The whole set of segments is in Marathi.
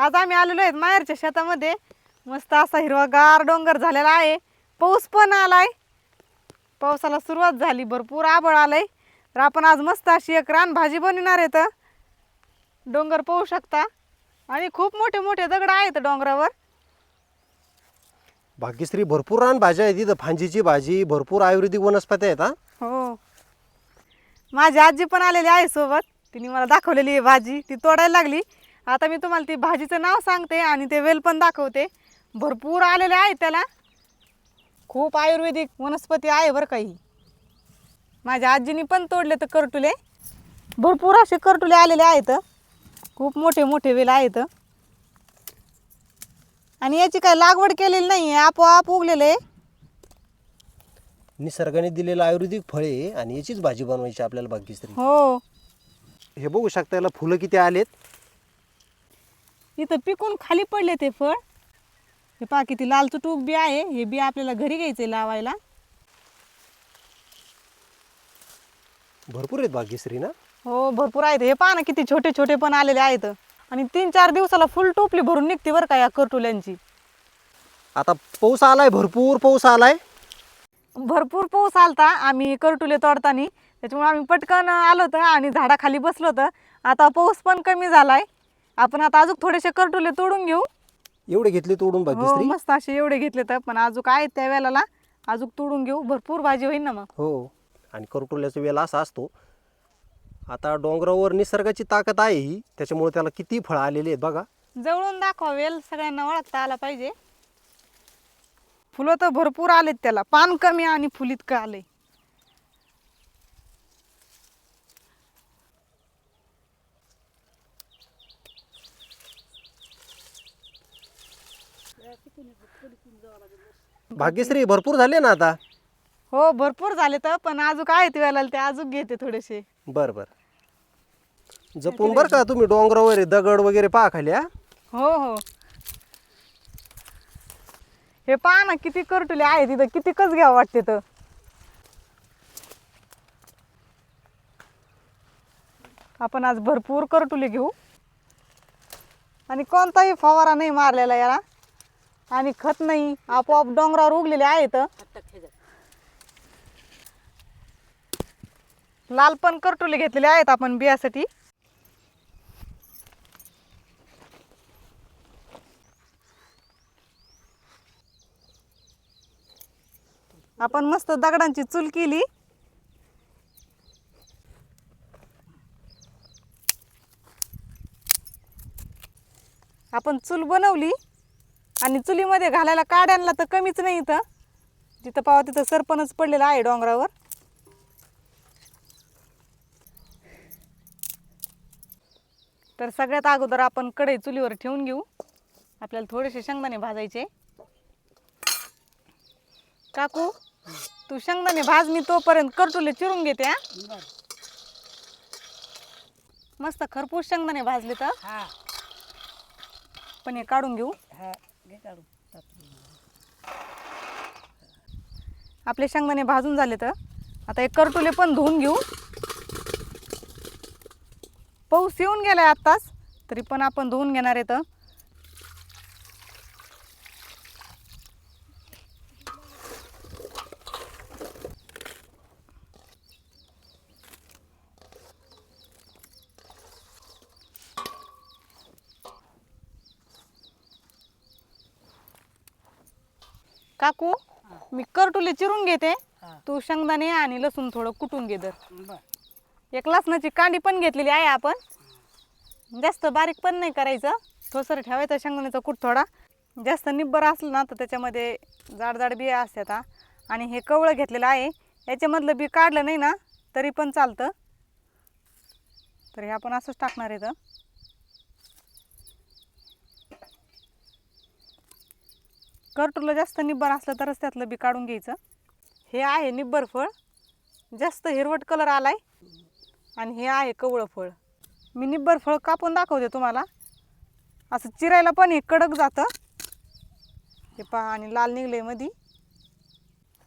आज आम्ही आलेलो आहेत माहेरच्या शेतामध्ये. मस्त असा हिरवागार डोंगर झालेला आहे. पाऊस पण आलाय. पावसाला सुरुवात झाली भरपूर आबळ आलंय. तर आपण आज मस्त अशी एक रान भाजी बनवणार आहेत. डोंगर पाहू शकता. आणि खूप मोठे मोठे दगड आहेत डोंगरावर. भाग्यश्री भरपूर रान भाज्या आहेत इथं. फांजीची भाजी भरपूर आयुर्वेदिक वनस्पती आहेत हा. हो. माझी आजी पण आलेली आहे सोबत. तिने मला दाखवलेली आहे भाजी. ती तोडायला लागली. आता मी तुम्हाला ती भाजीचं नाव सांगते आणि ते वेल पण दाखवते. भरपूर आलेले आहेत त्याला. खूप आयुर्वेदिक वनस्पती आहे बरं काही माझ्या आजीनी पण तोडले तर करटुले. भरपूर असे करटुले आलेले आहेत. खूप मोठे मोठे वेल आहेत. आणि याची काय लागवड केलेली नाही आहे आपोआप उगलेले आहे. निसर्गाने दिलेलं आयुर्वेदिक फळे आणि याचीच भाजी बनवायची आपल्याला भाग्यश्री. हो. हे बघू शकता याला फुलं किती आलेत. इथं पिकून खाली पडले ते फळ. हे पहा किती लाल चुटूक बी आहे. हे बी आपल्याला घरी घ्यायचे लावायला. भरपूर आहेत भाग्यश्री ना? हो भरपूर आहेत. हे पहा ना किती छोटे छोटे पण आलेले आहेत. आणि तीन चार दिवसाला फुल टोपली भरून निघते बरं का या करटुल्यांची. आता पाऊस आलाय भरपूर पाऊस आलाय. भरपूर पाऊस आलता आम्ही करटुले तोडताना. त्याच्यामुळे आम्ही पटकन आलो होतं आणि झाडाखाली बसलो होतं. आता पाऊस पण कमी झालाय. आपण आता अजून थोडेसे करटुले तोडून घेऊ. एवढे घेतले तोडून हो मस्त असे एवढे घेतले तर पण अजून आहेत त्या वेळेला. अजून तोडून घेऊ. भरपूर भाजी होईल ना मग. हो. आणि करटोल्याचा वेल असा असतो आता डोंगरावर निसर्गाची ताकद आहे ही त्याच्यामुळे त्याला किती फळं आलेली आहेत बघा. जवळून दाखवावेल सगळ्यांना ओळखता आला पाहिजे. फुलं तर भरपूर आलेत त्याला. पान कमी आणि फुल इतकं आले भाग्यश्री भरपूर झाले ना आता? हो भरपूर झाले तर पण अजून काय ते वेळेला ते अजून घेते थोडेसे. बरं बरं. जपून बरं का तुम्ही डोंगरावर आहे, दगड वगैरे पहा खाली हा? हो हो. हे पहा ना किती करटुले आहे तिथं किती कच घ्यावं वाटते तर आपण आज भरपूर करटुले घेऊ. आणि कोणताही फवारा नाही मारलेला याला. आणि खत नाही आपोआप डोंगरावर उगलेले आहेत. लाल पण करटुले घेतलेले आहेत आपण बियासाठी. आपण मस्त दगडांची चूल केली. आपण चूल बनवली. आणि चुलीमध्ये घालायला काड्यांना तर कमीच नाही इथं. जिथं पावा तिथं सरपणच पडलेलं आहे डोंगरावर. तर सगळ्यात अगोदर आपण कढई चुलीवर ठेवून घेऊ. आपल्याला थोडेसे शेंगदाणे भाजायचे. काकू तू शेंगदाणे भाज मी तोपर्यंत करटुले चिरून घेते हा? मस्त खरपूस शेंगदाणे भाजले तर. हा. पण हे काढून घेऊ. हा. घे आपले शेंगदाणे भाजून झाले तर. आता एक करटुले पण धुवून घेऊ. पाऊस येऊन गेलाय आत्ताच तरी पण आपण धुवून घेणार आहे तर. काकू मी करटुले चिरून घेते. हा. तू शेंगदाणे आणि लसूण थोडं कुटून घे दर बर. एक लसणाची कांडी पण घेतलेली आहे आपण. जास्त बारीक पण नाही करायचं. थोसर ठेवायचं शेंगदाण्याचा कूट थोडा. जास्त निब्बर असलं ना तर त्याच्यामध्ये जाड जाड बिया असतात हा. आणि हे कवळं घेतलेलं आहे. याच्यामधलं बी काढलं नाही ना तरी पण चालतं. तर हे आपण असंच टाकणार आहे तर. करटुलं जास्त निब्बर असलं तरच त्यातलं बी काढून घ्यायचं. हे आहे निब्बर फळ. जास्त हिरवट कलर आलाय. आणि हे आहे कवळं फळ. मी निब्बर फळ कापून दाखवते तुम्हाला. असं चिरायला पण हे कडक जातं. हे पहा आणि लाल निघले मधी.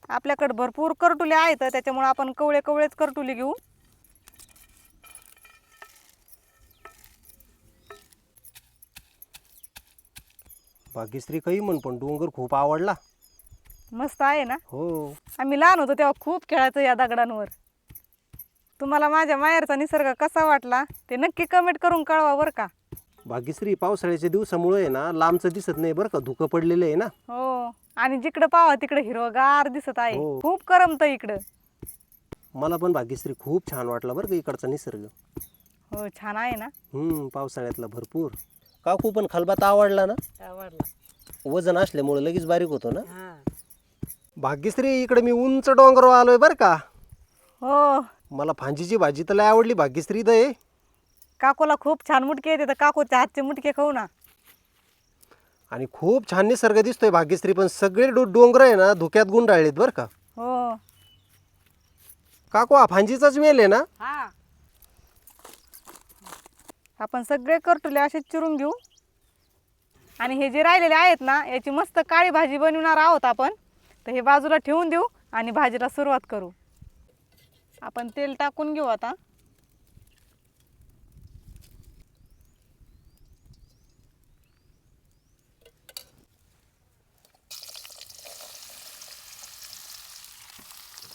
आपल्याकडे भरपूर करटुले आहेत त्याच्यामुळं आपण कवळे कवळेच करटुले घेऊ. भाग्यश्री काही म्हण पण डोंगर खूप आवडला. मस्त आहे ना? हो. आम्ही लहान होतो तेव्हा खूप खेळायचो या दगडांवर. तुम्हाला माझ्या माहेरचा निसर्ग कसा वाटला ते नक्की कमेंट करून कळवा बरं का? भाग्यश्री पावसाळ्याच्या दिवसामुळे आहे ना लांबचं दिसत नाही बरं का धुकं पडलेलं आहे ना? हो. आणि जिकडं पावा तिकडे हिरवगार दिसत आहे. हो. खूप करमत इकडं. मला पण भाग्यश्री खूप छान वाटला बरं का इकडचा निसर्ग. हो छान आहे ना? हम्म पावसाळ्यातला भरपूर. काकू पण खलबात आवडला ना? आवडला. वजन असल्यामुळे लगेच बारीक होतो ना? हा. भाग्यश्री इकडे मी उंच डोंगरावर आलोय बरं का? हो. मला भांजीची भाजी तर लय आवडली भाग्यश्री दे काकूला खूप छान मुटके येते तर काकूच्या हातचे मुटके खाऊ ना. आणि खूप छान निसर्ग दिसतोय भाग्यश्री पण सगळे डो डोंगर आहे ना धुक्यात गुंडाळलेत बरं का? हो. काकू हा भांजीचाच वेल आहे ना? हा. आपण सगळे करटुले असे चिरून घेऊ. आणि हे जे राहिलेले आहेत ना याची मस्त काळी भाजी बनवणार आहोत आपण. तर हे बाजूला ठेवून देऊ आणि भाजीला सुरुवात करू. आपण तेल टाकून घेऊ आता.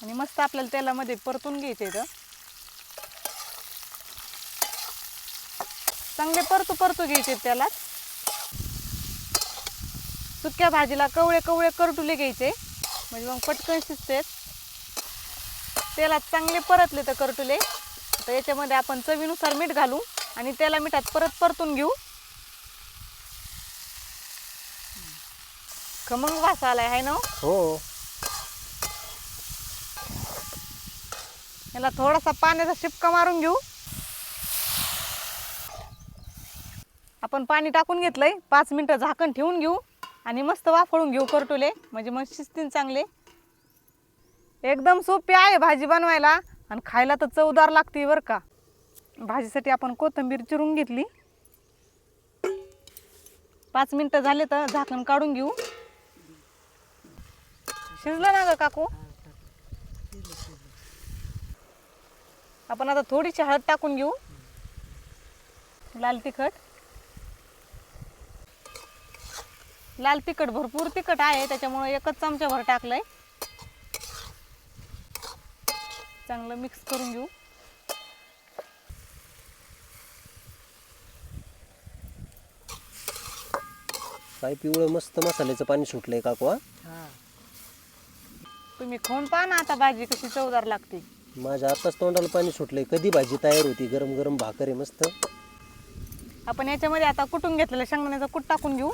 आणि मस्त आपल्याला तेलामध्ये परतून घ्यायचे इथं. चांगले परतू परतू घ्यायचे त्याला. सुक्या भाजीला कवळे कवळे करटुले घ्यायचे. म्हणजे मग पटकन शिजते तेलात चांगले परतले तर करटुले तर याच्यामध्ये आपण चवीनुसार मीठ घालू आणि त्याला मिठात परत परतून घेऊ. खमंग वास आलाय आहे ना हो? हो. याला थोडासा पाण्याचा शिपका मारून घेऊ. आपण पाणी टाकून घेतलंय. पाच मिनटं झाकण ठेवून घेऊ आणि मस्त वाफळून घेऊ करटुले. म्हणजे मग शिजतील चांगले. एकदम सोपी आहे भाजी बनवायला. आणि खायला तर चवदार लागते बरं का. भाजीसाठी आपण कोथिंबीर चिरून घेतली. पाच मिनटं झाले तर झाकण काढून घेऊ. शिजलं ना ग काकू? आपण आता थोडीशी हळद टाकून घेऊ. लाल तिखट. लाल तिखट भरपूर तिखट आहे त्याच्यामुळे एकच चमच्याभर टाकलंय. चांगलं मिक्स करून घेऊ. काय पिवळं मस्त मसाल्याचं पाणी सुटलंय काकू हा? हा. तुम्ही खाऊन पहा ना आता भाजी कशी चवदार लागते. माझ्या आताच तोंडाला पाणी सुटलंय. कधी भाजी तयार होती? गरम गरम भाकर आहे मस्त. आपण याच्यामध्ये आता कुटून घेतलेलं शेंगदाण्याचं कूट टाकून घेऊ.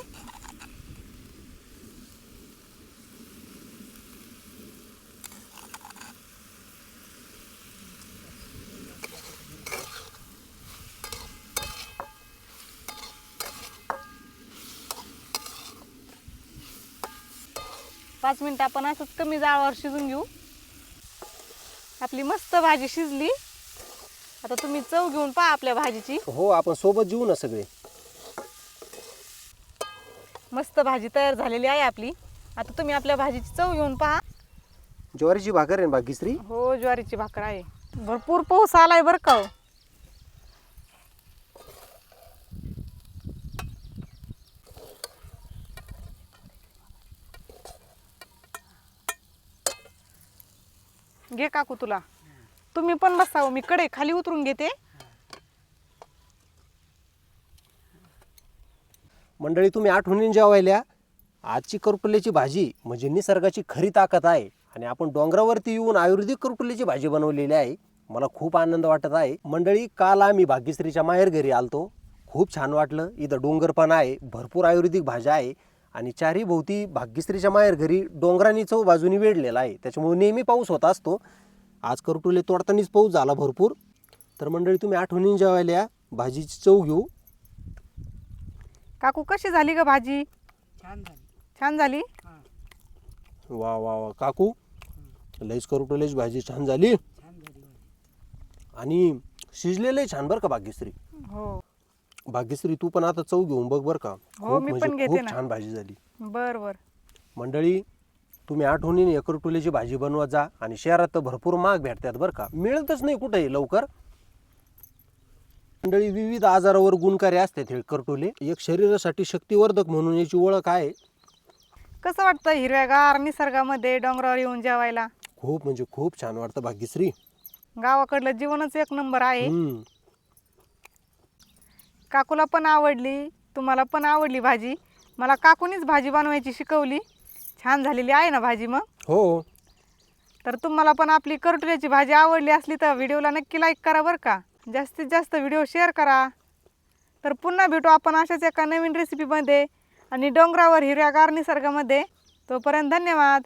पाच मिनिटं आपण असंच कमी जाळावर शिजून घेऊ. आपली मस्त भाजी शिजली. आता तुम्ही चव घेऊन पहा आपल्या भाजीची. हो आपण सोबत जेऊ ना सगळे. मस्त भाजी तयार झालेली आहे आपली. आता तुम्ही आपल्या भाजीची चव घेऊन पहा. ज्वारीची भाकर आहे ना हो ज्वारीची भाकर आहे. भरपूर पाऊस आलाय बरं का हो. घे काकू तुला. तुम्ही पण बसावं मी कडे खाली उतरून घेते. मंडळी तुम्ही आठवणीने जेवायल्या. आजची करटुल्याची भाजी म्हणजे निसर्गाची खरी ताकद आहे. आणि आपण डोंगरावरती येऊन आयुर्वेदिक करटुल्याची भाजी बनवलेली आहे. मला खूप आनंद वाटत आहे. मंडळी काल आम्ही भाग्यश्रीच्या माहेर घरी आलतो. खूप छान वाटलं. इथं डोंगर पण आहे. भरपूर आयुर्वेदिक भाज्या आहे. आणि चारही भोवती भाग्यश्रीच्या माहेर घरी डोंगरांनी चौ बाजूनी वेढलेला आहे. त्याच्यामुळे नेहमी पाऊस होत असतो. आज करटुले तोडतानाच पाऊस झाला भरपूर. तर मंडळी तुम्ही आठवणीने जेवायल्या भाजीची चव घेऊ. काकू कशी झाली ग भाजी? छान झाली. छान झाली? हा. वा वा वा. काकू लईच करुटलेच भाजी छान झाली. छान झाली. भाजी. आणि शिजलेलं छान बरं का भाग्यश्री? हो. भाग्यश्री तू पण आता चव घेऊन बघ बरं का. हो, मी पण घेते खूप ना. छान भाजी झाली. बर बर. मंडळी तुम्ही आठवणीने एकरटुल्याची भाजी बनवत जा आणि शहरात तर भरपूर महाग भेटतात बरं का. मिळतच नाही कुठेही लवकर. मंडळी विविध आजारावर गुणकारी असतात हे करटोले एक शरीरासाठी शक्तिवर्धक म्हणून याची ओळख आहे. कसं वाटतं हिरव्यागार निसर्गामध्ये डोंगरावर येऊन जेवायला? खूप म्हणजे खूप छान वाटतं भाग्यश्री. गावाकडलं जीवनच एक नंबर आहे. हम्म. काकूला पण आवडली तुम्हाला पण आवडली भाजी. मला काकूनीच भाजी बनवायची शिकवली. छान झालेली आहे ना भाजी मग? हो. तर तुम्हाला पण आपली करटुल्याची भाजी आवडली असली तर व्हिडिओला नक्की लाईक करा बरं का. जास्तीत जास्त व्हिडिओ शेअर करा. तर पुन्हा भेटू आपण अशाच एका नवीन रेसिपीमध्ये आणि डोंगरावर हिरव्यागार निसर्गामध्ये. तोपर्यंत धन्यवाद.